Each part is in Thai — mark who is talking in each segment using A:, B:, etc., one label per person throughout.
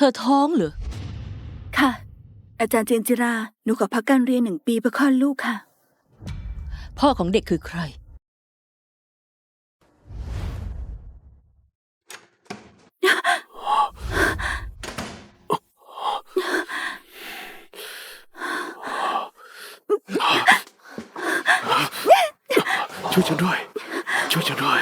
A: เธอท้องเหรอ
B: ค่ะ อาจารย์เจนจิรา หนูขอพักการเรียนหนึ่งปีเพื่อคลอดลูกค่ะ
A: พ่อของเด็กคือใคร
C: ช่วยฉันด้วย ช่วยฉันด้วย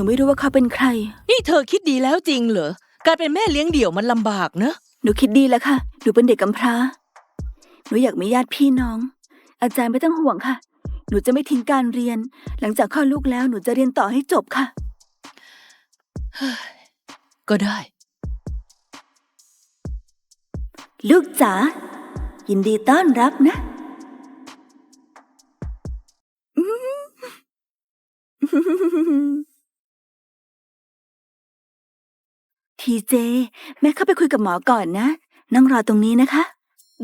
B: นูไม่รู้ว่าเขาเป็นใคร
A: นี่เธอคิดดีแล้วจริงเหรอ การเป็นแม่เลี้ยงเดี่ยวมันลำบากนะ
B: หนูคิดดีแล้วค่ะ หนูเป็นเด็กกำพร้า หนูอยากมีญาติพี่น้อง อาจารย์ไม่ต้องห่วงค่ะ หนูจะไม่ทิ้งการเรียน หลังจากคลอดลูกแล้วหนูจะเรียนต่อให้จบค่ะ
A: ก็ได้
B: ลูกจ๋า ยินดีต้อนรับนะ ทีเจ แม่เข้าไปคุยกับหมอก่อนนะ นั่งรอตรงนี้นะคะ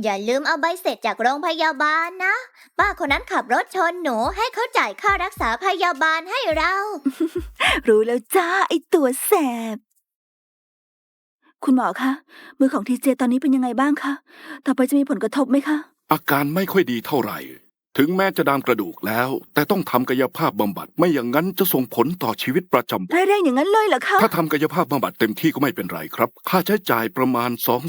D: อย่าลืมเอาใบเสร็จจากโรงพยาบาลนะ ป้าคนนั้นขับรถชนหนูให้เขาจ่ายค่ารักษาพยาบาลให้เรา
B: รู้แล้วจ้าไอตัวแสบ คุณหมอคะมือของทีเจตอนนี้เป็นยังไงบ้างคะต่อไปจะมีผลกระทบไหมคะ
C: อาการไม่ค่อยดีเท่าไหร่ ถึงแม้จะดามกระดูกแล้ว แต่ต้องทำกายภาพบำบัดไม่อย่างนั้นจะส่งผลต่อชีวิตประจำวัน
B: ร้ายแรงอย่างนั้นเลยเหรอคะ
C: ถ้าทำกายภาพบำบัดเต็มที่ก็ไม่เป็นไรครับ ค่าใช้จ่ายประมาณ 2 5 0 0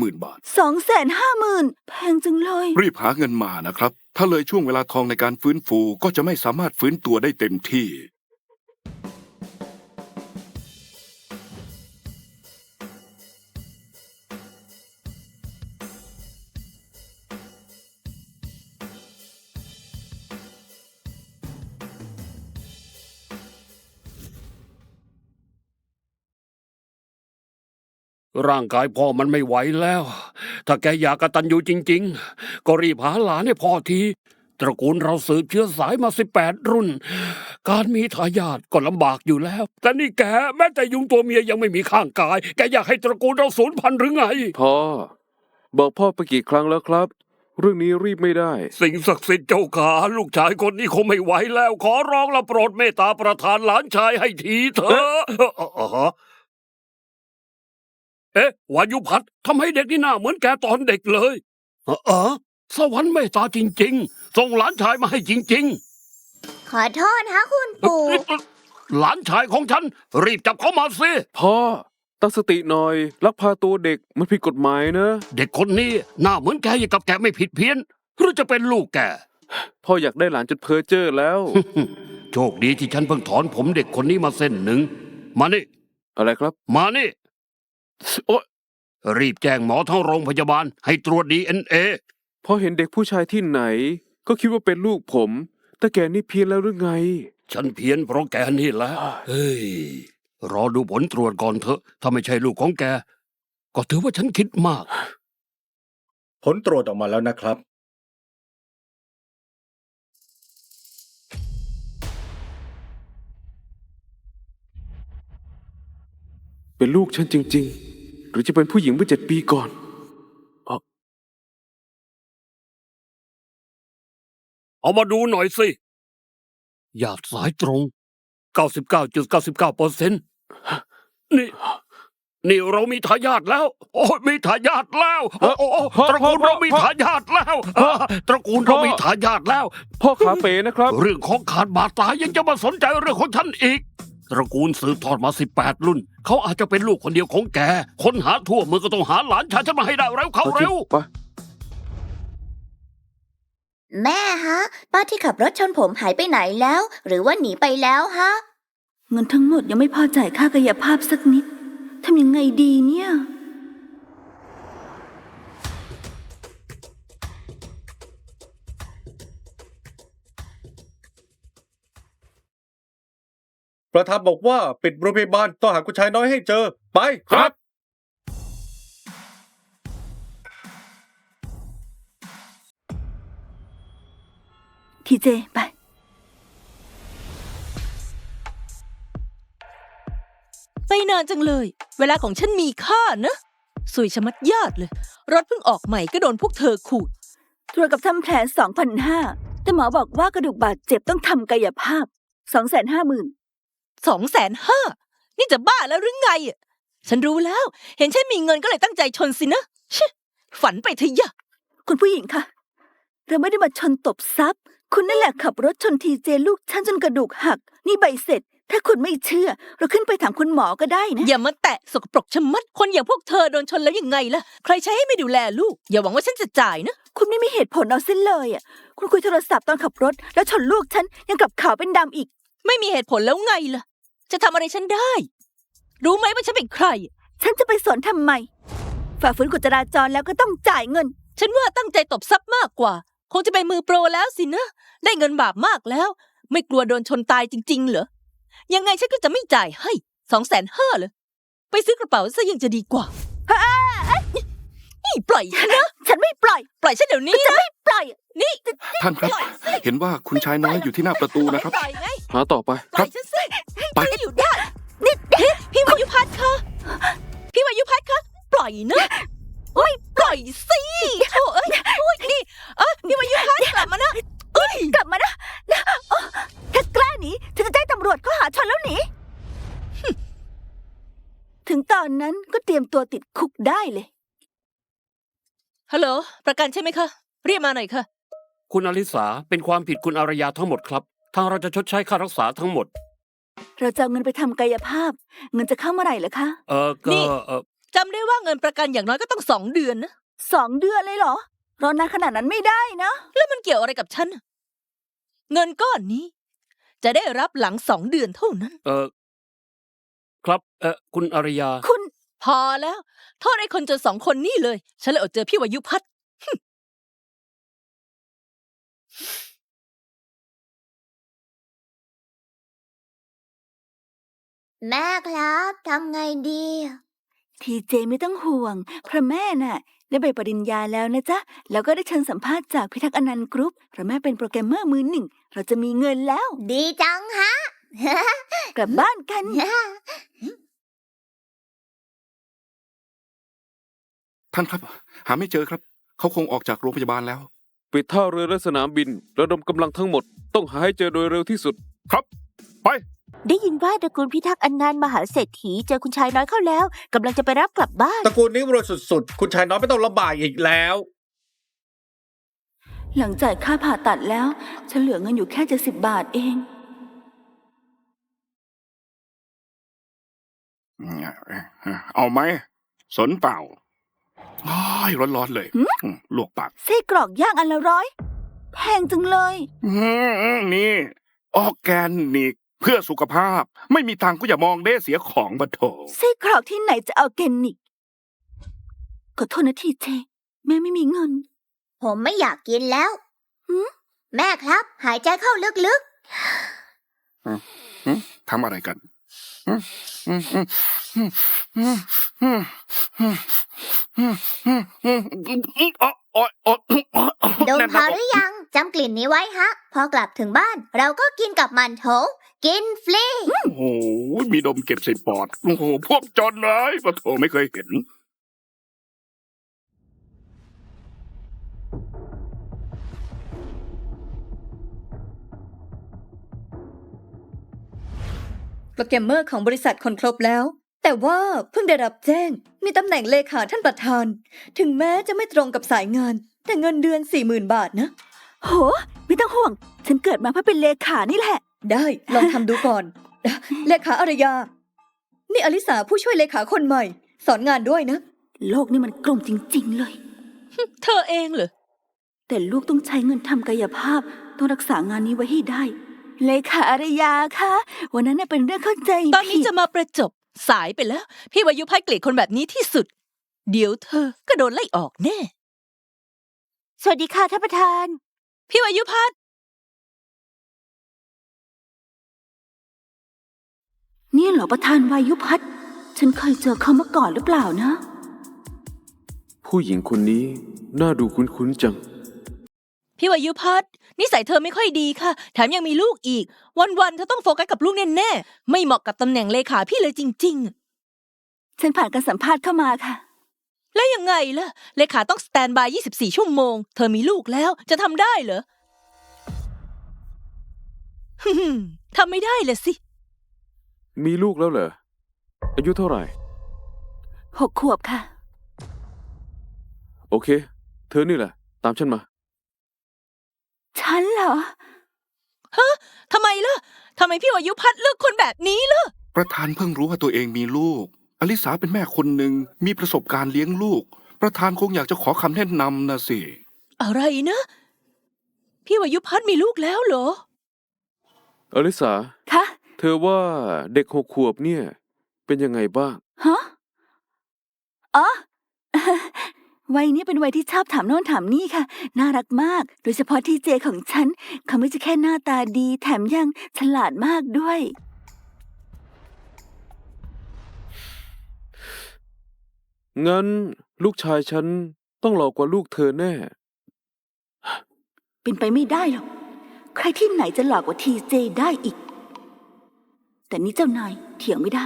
C: 0 0 บาท
B: สองแสนห้าหมื่นแพงจังเลย
C: รีบหาเงินมานะครับ ถ้าเลยช่วงเวลาทองในการฟื้นฟูก็จะไม่สามารถฟื้นตัวได้เต็มที่
E: ร่างกายพ่อมันไม่ไหวแล้ว ถ้าแกอยากกตัญญูจริง ๆ ก็รีบหาหลานให้พ่อที ตระกูลเราสืบเชื้อสายมาสิบแปดรุ่น การมีทายาทก็ลำบากอยู่แล้ว แต่นี่แกแม้แต่ยุงตัวเมียยังไม่มีข้างกาย แกอยากให้ตระกูลเราสูญพันธุ์หรือไง
F: พ่อ บอกพ่อไปกี่ครั้งแล้วครับ เรื่องนี้รีบไม่ได้
E: สิ่งศักดิ์สิทธิ์เจ้าขาลูกชายคนนี้คงไม่ไหวแล้ว ขอร้องละโปรดเมตตาประทานหลานชายให้ทีเถอะ อ๋อเอ๊ะวายุพัฒน์ทำให้เด็กนี่หน้าเหมือนแกตอนเด็กเลยเออเออสวรรค์เมตตาจริง ๆ ส่งหลานชายมาให้จริง
D: ขอโทษฮะคุณปู่
E: ๆ หลานชายของฉัน รีบจับเขามาสิ
F: พ่อตั้งสติหน่อย ลักพาตัวเด็กมันผิดกฎหมายนะ
E: เด็กคนนี้หน้าเหมือนแกอย่างกับแกไม่ผิดเพี้ยน หรือจะเป็นลูกแก
F: พ่ออยากได้หลานจนเพ้อเจ้อแล้ว
E: โชคดีที่ฉันเพิ่งถอนผมเด็กคนนี้มาเส้นหนึ่ง มานี่
F: อะไรครับ
E: มานี่
F: โอ๊ย
E: รีบแจ้งหมอทั้งโรงพยาบาลให้ตรวจดีเอ็นเอ
F: พอเห็นเด็กผู้ชายที่ไหน ก็คิดว่าเป็นลูกผม แต่แกนี่เพี้ยนแล้วหรือไง
E: ฉันเพี้ยนเพราะแกนี่แหละเฮ้ย รอดูผลตรวจก่อนเถอะ ถ้าไม่ใช่ลูกของแก ก็ถือว่าฉันคิดมาก
G: ผลตรวจออกมาแล้วนะครับ
F: เป็นลูกฉันจริงๆห รือจะเป็นผู้หญิงเมื่อเจ็ดปีก่อน
E: เอามาดูหน่อยสิ หยาดสายตรง 99.99เปอร์เซ็นต์นี่ นี่เรามีทายาทแล้ว โอ้ยมีทายาทแล้ว โอ้โอ้โอ้
F: พ่อ
E: ตระกูล
F: พ่อ
E: เรามี
F: พ่อ
E: ทายาทแล้วอ่าตระกูลเรามีทายาทแล้ว
F: พ่อขาเป๋นะครับ
E: เรื่องของขาดบาดตายยังจะมาสนใจเรื่องของฉันอีก ตระกูลสืบทอดมาสิบแปดรุ่น เขาอาจจะเป็นลูกคนเดียวของแก คนหาทั่วเมืองก็ต้องหาหลานชายฉันมาให้ได้เร็วเข้าเร็ว
F: ไป
D: แม่ฮะ ป้าที่ขับรถชนผมหายไปไหนแล้ว หรือว่าหนีไปแล้วฮะ
B: เงินทั้งหมดยังไม่พอจ่ายค่ากายภาพสักนิด ทำยังไงดีเนี่ย
G: ประธานบอกว่าปิดโรงพยาบาลต้องหาคุณชายน้อยให้เจอ ไป
F: ครับ
B: ทีเจ ไป
A: ไปนานจังเลย เวลาของฉันมีค่านะ สวยชะมัดยอดเลย รถเพิ่งออกใหม่ก็โดนพวกเธอขูด
B: ตรวจกับทำแผลสองพันห้าแต่หมอบอกว่ากระดูกบาดเจ็บต้องทำกายภาพสองแสนห้าหมื่น
A: สองแสนห้านี่จะบ้าแล้วหรือไงอะฉันรู้แล้ว เห็นฉันมีเงินก็เลยตั้งใจชนสินะชิฝันไปเถอะยะ
B: คุณผู้หญิงคะเราไม่ได้มาชนตบซับคุณนั่นแหละขับรถชนทีเจลูกฉันจนกระดูกหัก นี่ใบเสร็จ ถ้าคุณไม่เชื่อ เราขึ้นไปถามคุณหมอก็ได้นะ
A: อย่ามาแตะสกปรกชะมัดคนอย่างพวกเธอโดนชนแล้วยังไงล่ะ ใครใช้ให้ไม่ดูแลลูก อย่าหวังว่าฉันจะจ่ายนะ
B: คุณไม่มีเหตุผลเอาเส้นเลยอะ คุณคุยโทรศัพท์ตอนขับรถ แล้วชนลูกฉันยังกลับขาวเป็นดำอีก
A: ไม่มีเหตุผลแล้วไงล่ะ จะทำอะไรฉันได้ รู้ไหมว่าฉันเป็นใคร
B: ฉันจะไปสนทำไม ฝ่าฝืนกฎจราจรแล้วก็ต้องจ่ายเงิน
A: ฉันว่าตั้งใจตบซับมากกว่า คงจะเป็นมือโปรแล้วสินะ ได้เงินบาปมากแล้ว ไม่กลัวโดนชนตายจริง ๆ เหรอ ยังไงฉันก็จะไม่จ่ายให้สองแสนห้าเลย ไปซื้อกระเป๋าซะยังจะดีกว่านี่ ปล่อยฉันนะ
B: ฉันไม่ปล่อย
A: ปล่อยฉันเดี๋ยวนี้
B: จะ
A: นะ
B: ไม่ปล่อย
A: นี่
C: ท่านครับ เห็นว่าคุณชายน้อยอยู่ที่หน้าประตูนะครับ
A: ปล่อยไง
F: หาต่อไป
A: ปล่อยฉันสิ
C: ไป
A: ฉันจะอยู่ได้นี่พี่พี่วายุพัฒน์คะพี่วายุพัฒน์คะปล่อยนะไม่ปล่อยสิโถ่เอ้ยโอ้ยนี่เอ้ยพี่วายุพัฒน์กลับมานะเอ้ย
B: กลับมานะนะโอ๊ะถ้ากล้าหนีฉันจะแจ้งตำรวจข้อหาชนแล้วหนีถึงตอนนั้นก็เตรียมตัวติดคุกได้เลย
A: ฮัลโหล ประกันใช่ไหมคะ เรียกมาหน่อยค่ะ
E: คุณอลิสาเป็นความผิดคุณอารยาทั้งหมดครับ ทางเราจะชดใช้ค่ารักษาทั้งหมด
B: เราจะเอาเงินไปทำกายภาพ เงินจะเข้าเมื่อไหร่ล่ะคะ
E: เออก็
A: นี่
E: เออ
A: จำได้ว่าเงินประกันอย่างน้อยก็ต้องสองเดือนนะ
B: สองเดือนเลยเหรอ รอนานขนาดนั้นไม่ได้นะ
A: แล้วมันเกี่ยวอะไรกับฉันน่ะเงินก้อนนี้ จะได้รับหลังสองเดือนเท่านั้น
E: เออครับ เออคุณอารยา
B: คุณ
A: พอแล้ว โทษไอ้คนจนสองคนนี่เลย ฉันเลยอดเจอพี่วายุพัฒน์
D: แม่ครับทำไงดี
B: ทีเจไม่ต้องห่วง เพราะแม่น่ะ ได้ใบปริญญาแล้วนะจ๊ะ แล้วก็ได้เชิญสัมภาษณ์จากพิทักษ์อนันต์กรุ๊ปเพราะแม่เป็นโปรแกรมเมอร์มือหนึ่ง เราจะมีเงินแล้ว
D: ดีจังฮะ
B: กลับบ้านกัน
C: ท่านครับ หาไม่เจอครับ เขาคงออกจากโรงพยาบาลแล้ว
F: ปิดท่าเรือและสนามบินระดมกำลังทั้งหมด ต้องหาให้เจอโดยเร็วที่สุด
C: ครับ ไป
H: ได้ยินว่าตระกูลพิทักษ์อันนันต์มหาเศรษฐีเจอคุณชายน้อยเข้าแล้วกำลังจะไปรับกลับบ้าน
G: ตระกูลนี้รวยสุดๆ คุณชายน้อยไม่ต้องลำบากอีกแล้ว
B: หลังจ่ายค่าผ่าตัดแล้ว ฉันเหลือเงินอยู่แค่เจ็ดสิบบาทเอง
C: เอาไหม สนเปล่า อ้ายร้อนๆเลย
B: หืม
C: อืมลวกปาก
B: ไส้กรอกย่างอันละร้อย แพงจังเลย
C: อืมนี่ ออร์แกนิก เพื่อสุขภาพ ไม่มีตังค์ก็อย่ามองเด้เสียของบัโถ
B: ไส้กรอกที่ไหนจะเอาแกนิก ขอโทษนะทีเจ แม่ไม่มีเงิน
D: ผมไม่อยากกินแล้ว
B: หืม
D: แม่ครับ หายใจเข้าลึก
C: ทำอะไรกัน
D: ดม
C: แน่น
D: พอ
C: หน้า
D: หรือยังจำกลิ่นนี้ไว้ฮะ พอกลับถึงบ้าน เราก็กินกับมันโถกินฟรี
C: โอ้โหมีดมเก็บใส่ปอด โอ้โห พวกจนเลยปะโถไม่เคยเห็น
I: ปรแกรมเมอร์ของบริษัทคนครบแล้ว แต่ว่าเพิ่งได้รับแจ้ง มีตำแหน่งเลขาท่านประธาน ถึงแม้จะไม่ตรงกับสายงาน แต่เงินเดือนสี่หมื่นบาทนะ
B: โห ไม่ต้องห่วง ฉันเกิดมาเพื่อเป็นเลขานี่แหละ
I: ได้ลองทำดูก่อน เลขาอารยา นี่อลิสาผู้ช่วยเลขาคนใหม่ สอนงานด้วยนะ
B: โลกนี่มันกลมจริง ๆ เลย
A: เธอเองเหรอ
B: แต่ลูกต้องใช้เงินทำกายภาพ ต้องรักษางานนี้ไว้ให้ได้ เลขาอารยาคะวันนั้นน่ะเป็นเรื่องเข้าใจ
A: ตอนนี้
B: ผิด
A: จะมาประจบสายไปแล้ว พี่วายุพัฒน์เกลียดคนแบบนี้ที่สุด เดี๋ยวเธอก็โดนไล่ออกแน่
H: สวัสดีค่ะท่านประธาน
A: พี่วายุพัฒน์
B: นี่เหรอประธานวายุพัฒน์ฉันเคยเจอเขามาก่อนหรือเปล่านะ
F: ผู้หญิงคนนี้น่าดูคุ้นๆจัง
A: พี่วายุพัฒน์ นิสัยเธอไม่ค่อยดีค่ะ แถมยังมีลูกอีก วันๆเธอต้องโฟกัสกับลูกแน่ๆไม่เหมาะกับตำแหน่งเลขาพี่เลยจริง
B: ฉันผ่านการสัมภาษณ์เข้ามาค่ะ
A: ๆแล้วยังไงล่ะเลขาต้องสแตนบาย 24 ชั่วโมง เธอมีลูกแล้วจะทำได้เหรอฮึ่มทำไม่ได้เลยสิ
F: มีลูกแล้วเหรอ อายุเท่าไหร่
B: หกขวบค่ะ
F: โอเค เธอนี่แหละ ตามฉันมา
B: ฉันเหรอ
A: ทำไมล่ะทำไมพี่วายุพัฒน์เลือกคนแบบนี้ล่ะ
C: ประธานเพิ่งรู้ว่าตัวเองมีลูก อลิสาเป็นแม่คนหนึ่งมีประสบการณ์เลี้ยงลูก ประธานคงอยากจะขอคำแนะนำนะสิ
A: อะไรนะ พี่วายุพัฒน์มีลูกแล้วเหรอ
F: อลิสา
B: คะ
F: เธอว่าเด็กหกขวบเนี่ย เป็นยังไงบ้าง
B: ฮะ อ๋อ วัยนี้เป็นวัยที่ชอบถามโน่นถามนี่ค่ะ น่ารักมาก โดยเฉพาะที่เจของฉัน เขาไม่ใช่แค่หน้าตาดี แถมยังฉลาดมากด้วย
F: งั้นลูกชายฉันต้องหล่อกว่าลูกเธอแน่
B: เป็นไปไม่ได้หรอก ใครที่ไหนจะหลอกกว่าทีเจได้อีก แต่นี่เจ้านายเถียงไม่ได้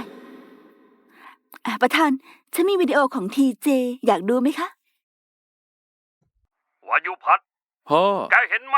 B: อะประธาน ฉันมีวิดีโอของทีเจอยากดูไหมคะ
E: วายุพัฒน์
F: พ่อ
E: แกเห็นไหม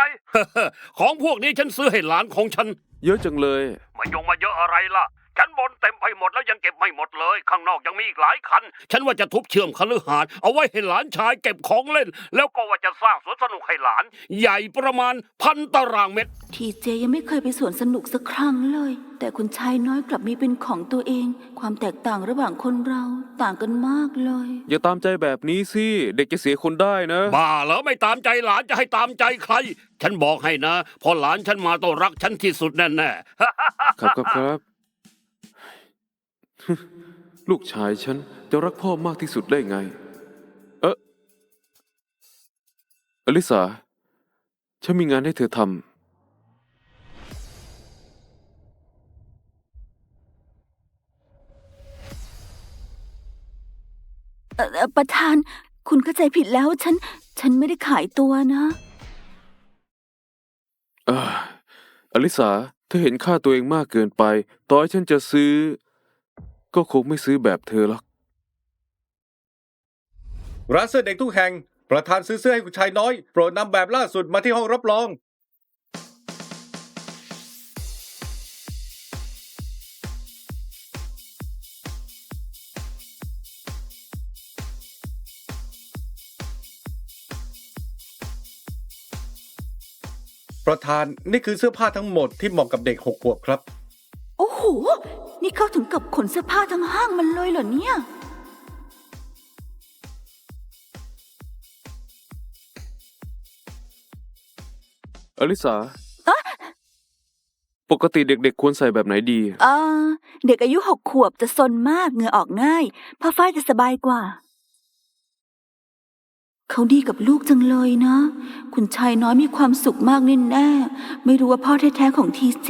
E: ของพวกนี้ฉันซื้อให้หลานของฉัน
F: เยอะจังเลย
E: มายงมาเยอะอะไรล่ะ ฉันบนเต็มไปหมดแล้วยังเก็บไม่หมดเลย ข้างนอกยังมีอีกหลายคัน ฉันว่าจะทุบเชื่อมคฤหาสน์เอาไว้ให้หลานชายเก็บของเล่น แล้วก็ว่าจะสร้างสวนสนุกให้หลาน ใหญ่ประมาณพันตารางเมตร
B: ทีเจยังไม่เคยไปสวนสนุกสักครั้งเลย แต่คุณชายน้อยกลับมีเป็นของตัวเอง ความแตกต่างระหว่างคนเราต่างกันมากเลย
F: อย่าตามใจแบบนี้สิ เด็กจะเสียคนได้นะ
E: บ้าเหรอไม่ตามใจหลานจะให้ตามใจใคร ฉันบอกให้นะ พอหลานฉันมาต้องรักฉันที่สุดแน่ๆ
F: ครับครับครับ ลูกชายฉันจะรักพ่อมากที่สุดได้ไง เอ๊ะอลิสา ฉันมีงานให้เธอท
B: เอ่อเอ่อประธาน คุณเข้าใจผิดแล้วฉัน ฉันไม่ได้ขายตัวนะำ
F: อ่าอลิสา เธอเห็นค่าตัวเองมากเกินไป ต่อให้ฉันจะซื้อ ก็คงไม่ซื้อแบบเธอหรอก
G: ร้านเสื้อเด็กทุกแห่ง ประธานซื้อเสื้อให้คุณชายน้อย โปรดนำแบบล่าสุดมาที่ห้องรับรอง ประธานนี่คือเสื้อผ้าทั้งหมดที่เหมาะกับเด็กหกขวบครับ
B: โอ้โห นี่เขาถึงกับขนเสื้อผ้าทั้งห้างมันเลยเหรอเนี่ย
F: อลิสาปกติเด็กๆ ควรใส่แบบไหนดี
B: เออเด็กอายุหกขวบจะซนมากเหงื่อออกง่ายผ้าฝ้ายจะสบายกว่า เขาดีกับลูกจังเลยนะ คุณชายน้อยมีความสุขมากแน่ๆไม่รู้ว่าพ่อแท้ๆของทีเจ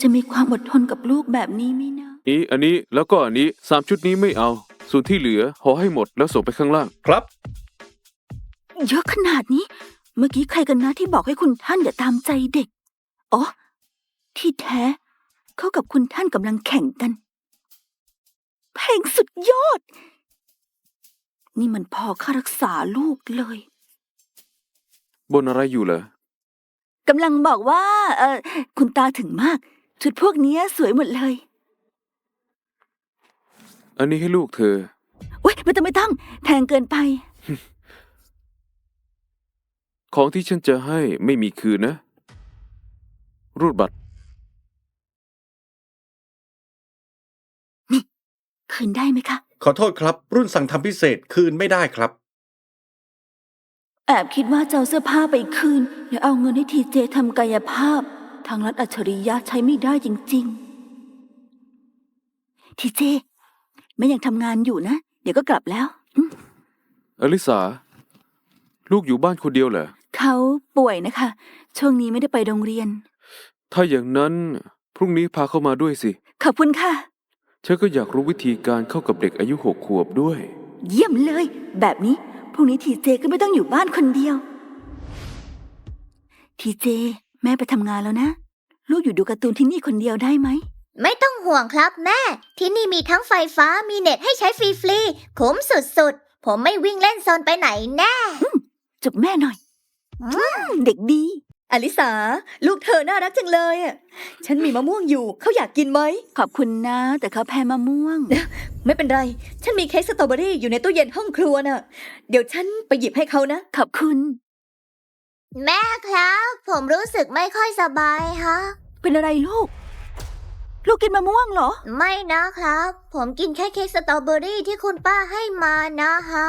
B: จะมีความอดทนกับลูกแบบนี้ไหมนะ
F: นี้อันนี้แล้วก็อันนี้สามชุดนี้ไม่เอา ส่วนที่เหลือห่อให้หมดแล้วส่งไปข้างล่าง
G: ครับ
B: เยอะขนาดนี้ เมื่อกี้ใครกันนะที่บอกให้คุณท่านอย่าตามใจเด็ก อ๋อ ที่แท้ เขากับคุณท่านกำลังแข่งกัน เพลงสุดยอด นี่มันพอค่ารักษาลูกเลย
F: บนอะไรอยู่เหรอกำ
B: ลังบอกว่า เออคุณตาถึงมาก ชุดพวกเนี้ยสวยหมดเลย
F: อันนี้ให้ลูกเธอ
B: อุ้ยไม่ต้องไม่ต้อง แพงเกินไป
F: ของที่ฉันจะให้ไม่มีคืนนะ รูดบัตร
B: คืนได้ไหมคะ
G: ขอโทษครับ รุ่นสั่งทำพิเศษคืนไม่ได้ครับ
B: แอบคิดว่าจะเอาเสื้อผ้าไปคืนแล้วเอาเงินให้ทีเจทำกายภาพ ทางรัฐอัจฉริยะใช้ไม่ได้จริงๆ ทีเจแม่ยังทำงานอยู่นะ เดี๋ยวก็กลับแล้วอืม
F: อลิสา ลูกอยู่บ้านคนเดียวเหรอ
B: เขาป่วยนะคะ ช่วงนี้ไม่ได้ไปโรงเรียน
F: ถ้าอย่างนั้นพรุ่งนี้พาเข้ามาด้วยสิ
B: ขอบคุณค่ะ
F: ฉันก็อยากรู้วิธีการเข้ากับเด็กอายุหกขวบด้วย
B: เยี่ยมเลย แบบนี้พรุ่งนี้ทีเจก็ไม่ต้องอยู่บ้านคนเดียว ทีเจ แม่ไปทำงานแล้วนะ ลูกอยู่ดูการ์ตูนที่นี่คนเดียวได้ไหม
D: ไม่ต้องห่วงครับแม่ ที่นี่มีทั้งไฟฟ้ามีเน็ตให้ใช้ฟรีๆคุ้มสุดๆ ผมไม่วิ่งเล่นโซนไปไหนแน่
B: จุบแม่หน่อยอืมเด็กดี
I: อลิสา ลูกเธอน่ารักจังเลยอะฉันมีมะม่วงอยู่ เขาอยากกินไหม
B: ขอบคุณนะ แต่เขาแพ้มะม่วง
I: ไม่เป็นไร ฉันมีเค้กสตรอเบอรี่อยู่ในตู้เย็นห้องครัวน่ะ เดี๋ยวฉันไปหยิบให้เขานะ
B: ขอบคุณ
D: แม่ครับ ผมรู้สึกไม่ค่อยสบายฮะ
B: เป็นอะไรลูก ลูกกินมะม่วงเหรอ
D: ไม่นะครับ ผมกินแค่เค้กสตรอเบอรี่ที่คุณป้าให้มานะฮะ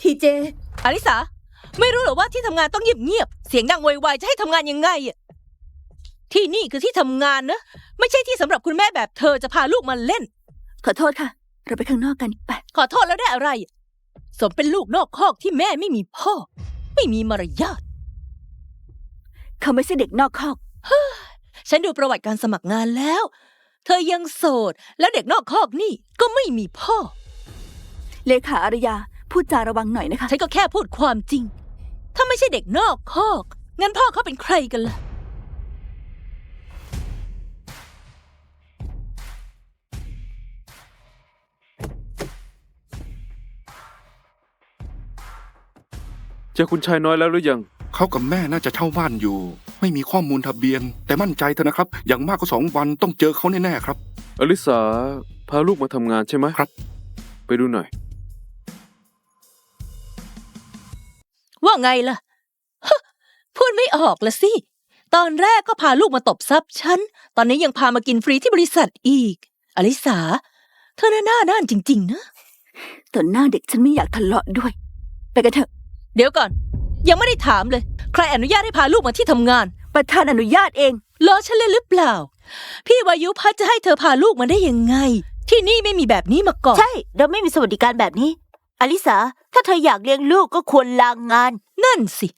I: ทีเจ
A: อลิสา ไม่รู้เหรอว่าที่ทำงานต้องเงียบๆเสียงดังโวยวายจะให้ทำงานยังไงอะที่นี่คือที่ทำงานนะ ไม่ใช่ที่สำหรับคุณแม่แบบเธอจะพาลูกมาเล่น
B: ขอโทษค่ะ เราไปข้างนอกกันไป
A: ขอโทษแล้วได้อะไร สมเป็นลูกนอกคอกที่แม่ไม่มีพ่อ ไม่มีมารยาท
B: เขาไม่ใช่เด็กนอกคอก
A: ฉันดูประวัติการสมัครงานแล้ว เธอยังโสด แล้วเด็กนอกคอกนี่ก็ไม่มีพ่อ
B: เลขาอารยา พูดจาระวังหน่อยนะคะ
A: ฉันก็แค่พูดความจริง ถ้าไม่ใช่เด็กนอกคอก งั้นพ่อเขาเป็นใครกันล่ะ
F: เจอคุณชายน้อยแล้วหรือยัง
C: เขากับแม่น่าจะเช่าบ้านอยู่ ไม่มีข้อมูลทะเบียน แต่มั่นใจเถอะนะครับ อย่างมากก็สองวันต้องเจอเขาแน่ๆครับ
F: อลิสาพาลูกมาทำงานใช่ไหม
C: ครับ
F: ไปดูหน่อย
A: ไงล่ะฮะพูดไม่ออกละสิ ตอนแรกก็พาลูกมาตบซับฉัน ตอนนี้ยังพามากินฟรีที่บริษัทอีก อลิสา เธอน่าหน้าด้านจริง ๆ นะ
B: ต่อหน้าเด็กฉันไม่อยากทะเลาะด้วย ไปกันเถอะ
A: เดี๋ยวก่อน ยังไม่ได้ถามเลย ใครอนุญาตให้พาลูกมาที่ทำงาน
B: ประธานอนุญาตเอง
A: ล้อฉันเล่นหรือเปล่า พี่วายุพัฒน์จะให้เธอพาลูกมาได้ยังไง ที่นี่ไม่มีแบบนี้มาก่อน
H: ใช่ เราไม่มีสวัสดิการแบบนี้ อลิสา ถ้าเธออยากเลี้ยงลูกก็ควรลางงาน
A: นั่นสิ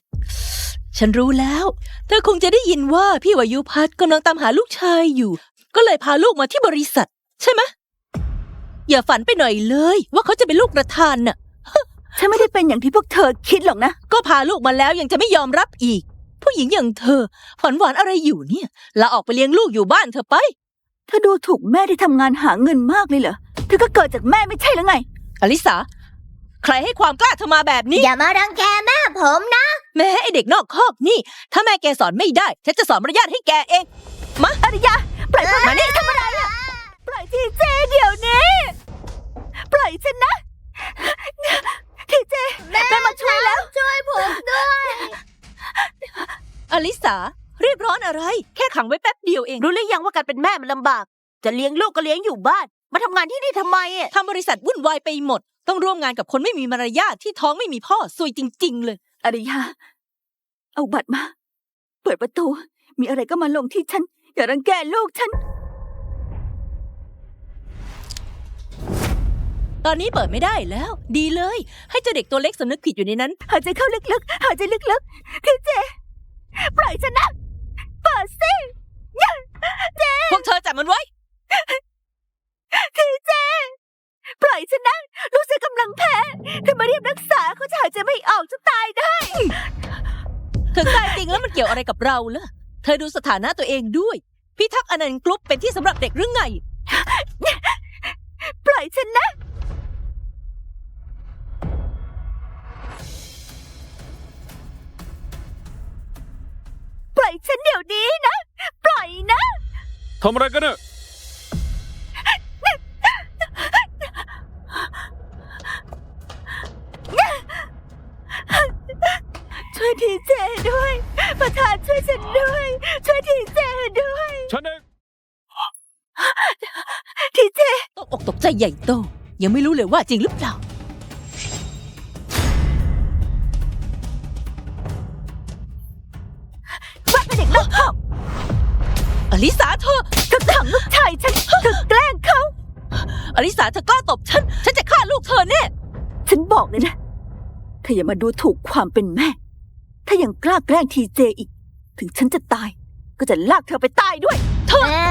A: ฉันรู้แล้ว เธอคงจะได้ยินว่าพี่วายุพัฒน์กำลังตามหาลูกชายอยู่ ก็เลยพาลูกมาที่บริษัท ใช่ไหมอย่าฝันไปหน่อยเลย ว่าเขาจะเป็นลูกประธานน่ะ
B: ฉันไม่ได้เป็นอย่างที่พวกเธอคิดหรอกนะ
A: ก็พาลูกมาแล้วยังจะไม่ยอมรับอีก ผู้หญิงอย่างเธอฝันหวานอะไรอยู่เนี่ยลาออกไปเลี้ยงลูกอยู่บ้านเธอไป
B: เธอดูถูกแม่ที่ทำงานหาเงินมากเลยเหรอ เธอก็เกิดจากแม่ไม่ใช่แล้วไง
A: อลิสา ใครให้ความกล้าเธอมาแบบนี้
D: อย่ามารังแกแม่ผมนะ
A: แม่ไอเด็กนอกคอกนี่ ถ้าแม่แกสอนไม่ได้ ฉันจะสอนมารยาทให้แกเอง มาอริยา ปล่อยผมมานี่ทำอะไรอะ
B: ปล่อยทีเจเดี๋ยวนี้ ปล่อยฉันนะ ทีเจ
D: แม่มาช่วยแล้ว ช่วยผมด้วย
A: อลิสารีบร้อนอะไร แค่ขังไว้แป๊บเดียวเอง
H: รู้หรือยังว่าการเป็นแม่มันลำบาก จะเลี้ยงลูกก็เลี้ยงอยู่บ้าน มาทำงานที่นี่ทำไมอะ
A: ทำบริษัทวุ่นวายไปหมด ต้องร่วมงานกับคนไม่มีมารยาทที่ท้องไม่มีพ่อซวยจริง ๆ เลย
B: อริยา เอาบัตรมา เปิดประตู มีอะไรก็มาลงที่ฉัน อย่ารังแกลูกฉัน
A: ตอนนี้เปิดไม่ได้แล้ว ดีเลย ให้เจ้าเด็กตัวเล็กสำนึกผิดอยู่ในนั้น
B: หายใจเข้าลึกๆ หายใจลึกๆทีเจ ปล่อยฉันนะ เปิดสิ
A: พวกเธอจับมันไว้
B: ทีเจ ปล่อยฉันนะ ลูกฉันกำลังแพ้ถ้ามารีบรักษาเขาจะหายใจไม่ออกจะตายได้
A: ถึงตายจริงแล้วมันเกี่ยวอะไรกับเราล่ะ เธอดูสถานะตัวเองด้วย พิทักษ์อนันต์กรุ๊ปเป็นที่สำหรับเด็กหรือไง
B: ปล่อยฉันนะ ปล่อยฉันเดี๋ยวนี้นะ ปล่อยนะ
F: ทำอะไรกันเนี่ย
B: ช่วยทีเจด้วย ประธานช่วยฉันด้วย ช่วยทีเจด้วย
F: ฉันเอง
B: ทีเจ
A: ตกอกตก ใจใหญ่โต ยังไม่รู้เลยว่าจริงหรือเปล่า
B: ว่าเป็นเด็กนอกคอก
A: อลิสาเธอ
B: เธอขังลูกชายฉันเธอแกล้งเขา
A: อลิสาเธอกล้าตบฉัน ฉันจะฆ่าลูกเธอแน่
B: ฉันบอกเลยนะ เธออย่ามาดูถูกความเป็นแม่ ถ้ายังกล้าแกล้งทีเจอีก ถึงฉันจะตาย ก็จะลากเธอไปตายด้วย
D: แม่